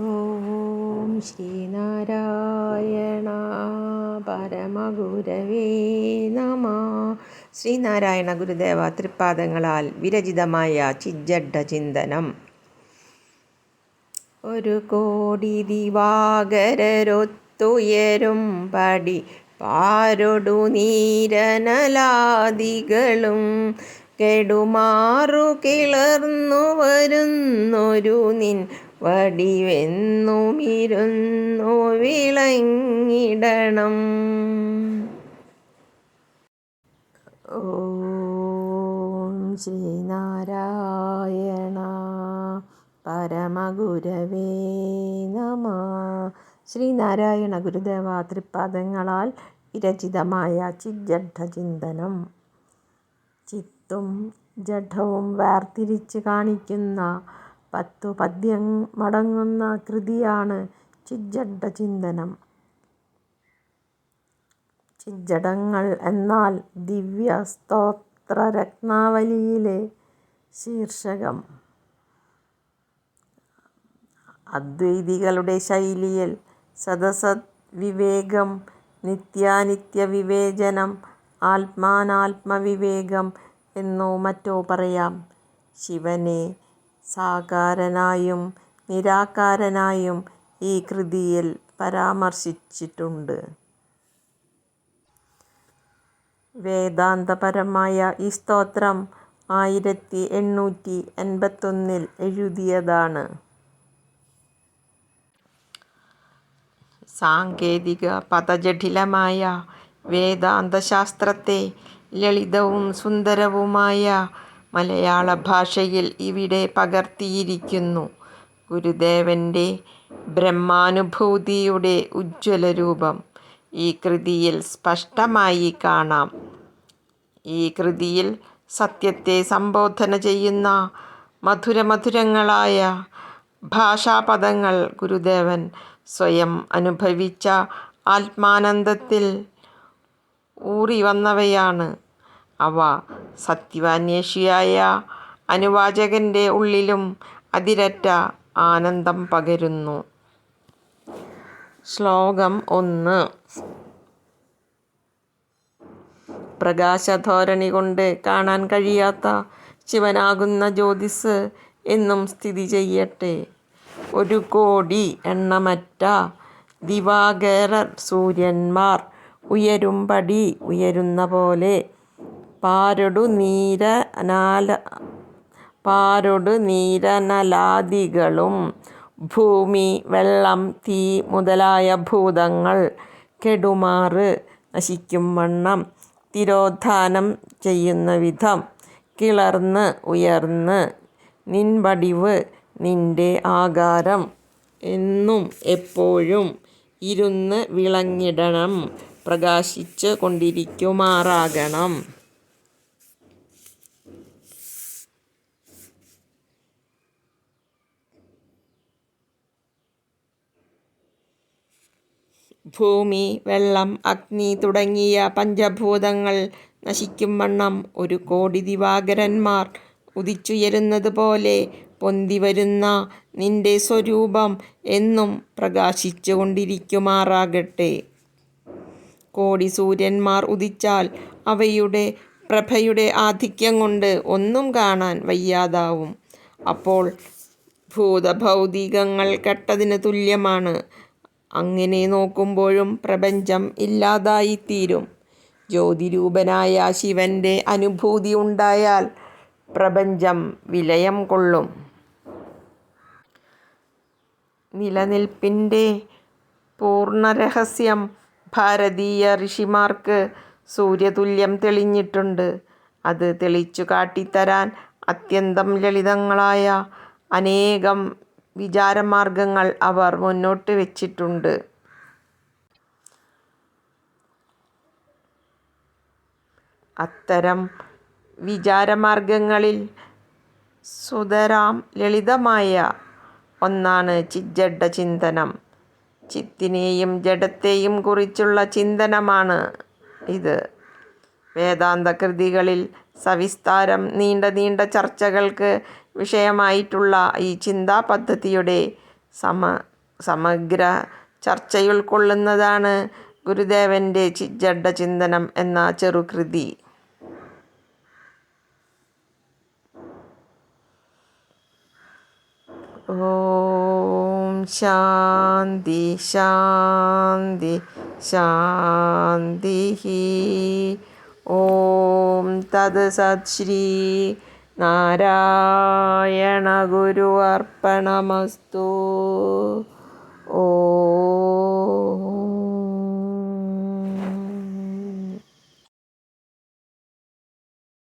ഓം ശ്രീനാരായണ പരമഗുരവേ നമ. ശ്രീനാരായണ ഗുരുദേവ തൃപ്പാദങ്ങളാൽ വിരചിതമായ ചിജ്ജഡ ചിന്തനം. ഒരു കോടി ദിവാകരൊത്തുയരും പടി പാരൊടു നീരനലാദികളും കെടുമാറു കിളർന്നു വരുന്നൊരു നിൻ വടിവെന്നുമിരുന്നു വിളങ്ങിടണം. ഓം ശ്രീനാരായണ പരമഗുരവേ നമ. ശ്രീനാരായണ ഗുരുദേവ തൃപ്പാദങ്ങളാൽ വിരചിതമായ ചിജഡ്ഢചിന്തനം ചിന്തനം. ചിത്തും ജഡവും വേർതിരിച്ച് കാണിക്കുന്ന പത്തു പദ്യം മടങ്ങുന്ന കൃതിയാണ് ചിജ്ജഡ ചിന്തനം. ചിജ്ജടങ്ങൾ എന്നാൽ ദിവ്യ സ്തോത്രരത്നാവലിയിലെ ശീർഷകം. അദ്വൈതികളുടെ ശൈലിയിൽ സദസദ് വിവേകം നിത്യാനിത്യ വിവേചനം ആത്മാനാത്മവിവേകം എന്നോ മറ്റോ പറയാം. ശിവനെ സാകാരനായും നിരാകാരനായും ഈ കൃതിയിൽ പരാമർശിച്ചിട്ടുണ്ട്. വേദാന്തപരമായ ഈ സ്തോത്രം ആയിരത്തി എണ്ണൂറ്റി എൺപത്തൊന്നിൽ എഴുതിയതാണ്. സാങ്കേതിക പദജഠിലമായ വേദാന്തശാസ്ത്രത്തെ ലളിതവും സുന്ദരവുമായ മലയാള ഭാഷയിൽ ഇവിടെ പകർത്തിയിരിക്കുന്നു. ഗുരുദേവന്റെ ബ്രഹ്മാനുഭൂതിയുടെ ഉജ്ജ്വല രൂപം ഈ കൃതിയിൽ സ്പഷ്ടമായി കാണാം. ഈ കൃതിയിൽ സത്യത്തെ സംബോധന ചെയ്യുന്ന മധുരമധുരങ്ങളായ ഭാഷാപദങ്ങൾ ഗുരുദേവൻ സ്വയം അനുഭവിച്ച ആത്മാനന്ദത്തിൽ ഊറി വന്നവയാണ് അവ സത്യാന്വേഷിയായ അനുവാചകന്റെ ഉള്ളിലും അതിരറ്റ ആനന്ദം പകരുന്നു. ശ്ലോകം ഒന്ന്. പ്രകാശധോരണി കൊണ്ട് കാണാൻ കഴിയാത്ത ശിവനാകുന്ന ജ്യോതിസ് എന്നും സ്ഥിതി ചെയ്യട്ടെ. ഒരു കോടി എണ്ണമറ്റ ദിവാകര സൂര്യന്മാർ ഉയരുംപടി ഉയരുന്ന പോലെ നീര നാല പാരൊടു നീരനലാദികളും ഭൂമി വെള്ളം തീ മുതലായ ഭൂതങ്ങൾ കെടുമാറ് നശിക്കും വണ്ണം. തിരോധാനം ചെയ്യുന്ന വിധം കിളർന്ന് ഉയർന്ന് നിൻപടിവ് നിന്റെ ആകാരം. എന്നും എപ്പോഴും ഇരുന്ന് വിളങ്ങിടണം. പ്രകാശിച്ച് കൊണ്ടിരിക്കുമാറാകണം. ഭൂമി വെള്ളം അഗ്നി തുടങ്ങിയ പഞ്ചഭൂതങ്ങൾ നശിക്കും വണ്ണം ഒരു കോടി ദിവാകരന്മാർ ഉദിച്ചുയരുന്നത് പോലെ പൊന്തി വരുന്ന നിന്റെ സ്വരൂപം എന്നും പ്രകാശിച്ചു കൊണ്ടിരിക്കുമാറാകട്ടെ കോടി സൂര്യന്മാർ ഉദിച്ചാൽ അവയുടെ പ്രഭയുടെ ആധിക്യം കൊണ്ട് ഒന്നും കാണാൻ വയ്യാതാവും. അപ്പോൾ ഭൂതഭൗതികങ്ങൾ കെട്ടതിന് തുല്യമാണ്. അങ്ങനെ നോക്കുമ്പോഴും പ്രപഞ്ചം ഇല്ലാതായിത്തീരും. ജ്യോതിരൂപനായ ശിവന്റെ അനുഭൂതി ഉണ്ടായാൽ പ്രപഞ്ചം വിലയം കൊള്ളും. നിലനിൽപ്പിന്റെ പൂർണരഹസ്യം ഭാരതീയ ഋഷിമാർക്ക് സൂര്യതുല്യം തെളിഞ്ഞിട്ടുണ്ട്. അത് തെളിച്ചു കാട്ടിത്തരാൻ അത്യന്തം ലളിതങ്ങളായ അനേകം വിചാരമാർഗങ്ങൾ അവർ മുന്നോട്ട് വെച്ചിട്ടുണ്ട്. അത്തരം വിചാരമാർഗങ്ങളിൽ സുതരാം ലളിതമായ ഒന്നാണ് ചിജ്ജഡ ചിന്തനം. ചിത്തിനെയും ജഡത്തെയും കുറിച്ചുള്ള ചിന്തനമാണ് ഇത്. വേദാന്ത കൃതികളിൽ സവിസ്താരം നീണ്ട നീണ്ട ചർച്ചകൾക്ക് വിഷയമായിട്ടുള്ള ഈ ചിന്താ പദ്ധതിയുടെ സമ സമഗ്ര ചർച്ചയുൾക്കൊള്ളുന്നതാണ് ഗുരുദേവന്റെ ചിജ്ജഡ ചിന്തനം എന്ന ചെറുകൃതി. ഓം ശാന്തി ശാന്തി ശാന്തി ഓം തത് സത് ശ്രീ നാരായണ ഗുരു അർപ്പണമസ്തു. ഓ